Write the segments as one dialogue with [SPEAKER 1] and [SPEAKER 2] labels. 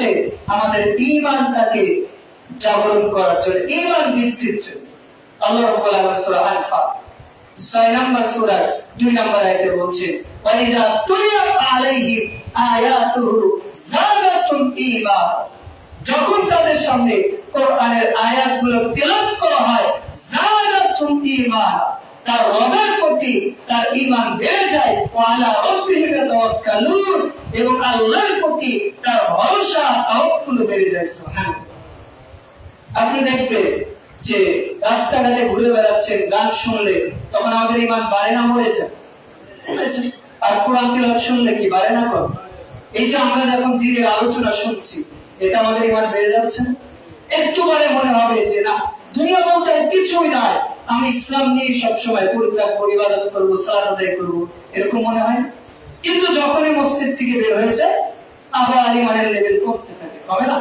[SPEAKER 1] আসে আমাদের ইমানটাকে জাগরণ করার জন্য ইমান বৃদ্ধির জন্য। আল্লাহ রাব্বুল আলামিন নম্বর সূরা নম্বর আয়াতে বলছে, ওয়াইদা তুলিয়াত আলাইহিম আয়াতুহু যাদাতুম ঈমান। যখন তাদের সামনে কোরআনের আয়াতগুলো তেলাওয়াত করা হয় যাদাতুম ঈমান। তার রবের প্রতি তার ঈমান বেড়ে যায়। ওয়ালা এবং আল্লাহর প্রতি তার ভরসা তাওয়াক্কুল বেড়ে যায়, সুবহানাল্লাহ। আপনি দেখবেন যে রাস্তাঘাটে ঘুরে বেড়াচ্ছেন, গান শুনলে, তখন আমাদের ইমান বাড়ে না, মরে যায়। আর কোরআন তিলাওয়াত শুনলে কি বাড়ে না কম এই যে আমরা যখন দিনের আলোচনা শুনছি, এটা আমাদের ইমান বেড়ে যাচ্ছে? একটু বারে মনে হবে যে, না, দুনিয়া বলতে কিছুই নাই। আমি ইসলাম নিয়ে সবসময় পরিত্যাগ করব ইবাদত করব, সালাত আদায় করব, এরকম মনে হয়? কিন্তু যখনই মসজিদ থেকে বের হয়ে যায় আবার ইমানের লেভেল কমতে থাকে, হবে না?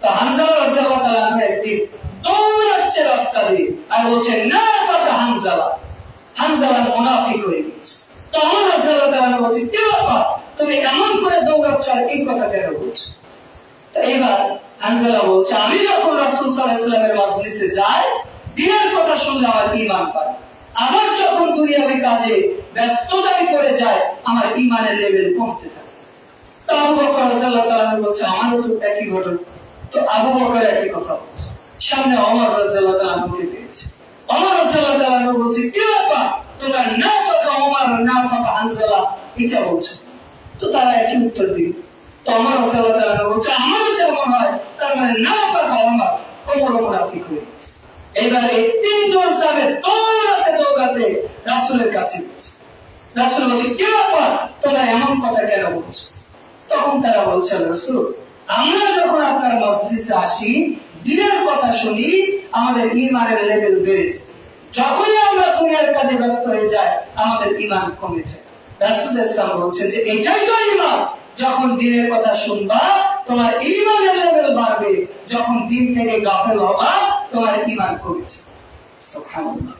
[SPEAKER 1] তো হানজালা রাদিয়াল্লাহু তাআলা একদিন দৌড়াচ্ছে রাস্তা দিয়ে, আর বলছে, না ফাতা হানজালা। হানজালা মুনাফিক হয়ে গেছে তো আমার রাদিয়াল্লাহু তাআলা বলছে, কি ব্যাপার? তুমি এমন করে দৌড়াচ্ছ আর এই কথা কেন বলছো? তো এবার হানজালা বলছে, আমি যখন রাসূল সাল্লাল্লাহু আলাইহি ওয়াসাল্লামের যাই দিনের কথা শুনলে আমার ঈমান পায়। আবার যখন দুনিয়াবি কাজে ব্যস্ততায় পড়ে যায়, আমার ঈমানের লেভেল কমতে থাকে। তো আবু বকর রাদিয়াল্লাহু বলছে, আমারও তো একই ঘটনা। তো আবু বকর একই কথা বলছে। সামনে ওমর রাদিয়াল্লাহু তাআলা পেয়েছে। ওমর রাদিয়াল্লাহু তাআলা বলছে, কি ব্যাপার? তোমরা না ফাঁকা ওমর না ফাঁকা হানজালা এটা বলছো? তো তারা একই উত্তর দিল। তো ওমর রাদিয়াল্লাহু তাআলা বলছে, আমারও তেমন হয় তার মানে না ফাঁকা ওমর ওমর মুনাফিক হয়ে গেছে এবার এই তিনজন সাহেব দৌড়াতে দৌড়াতে রাসূলের কাছে গেছে। রাসূল বলছে, কি তোমরা এমন কথা কেন বলছো? তখন তারা বলছে, রসুল, আমরা যখন আপনার আসি, দিনের কথা শুনি, আমাদের ইমানের লেভেল যখনই আমরা দুনিয়ার কাজে ব্যস্ত হয়ে আমাদের ইমান কমেছে রাসুল ইসলাম যে, এটাই তো ইমান যখন দিনের কথা শুনবা, তোমার ইমানের লেভেল বাড়বে। যখন দিন থেকে গাফেল হবা, তোমার ইমান কমেছে সুবহানাল্লাহ।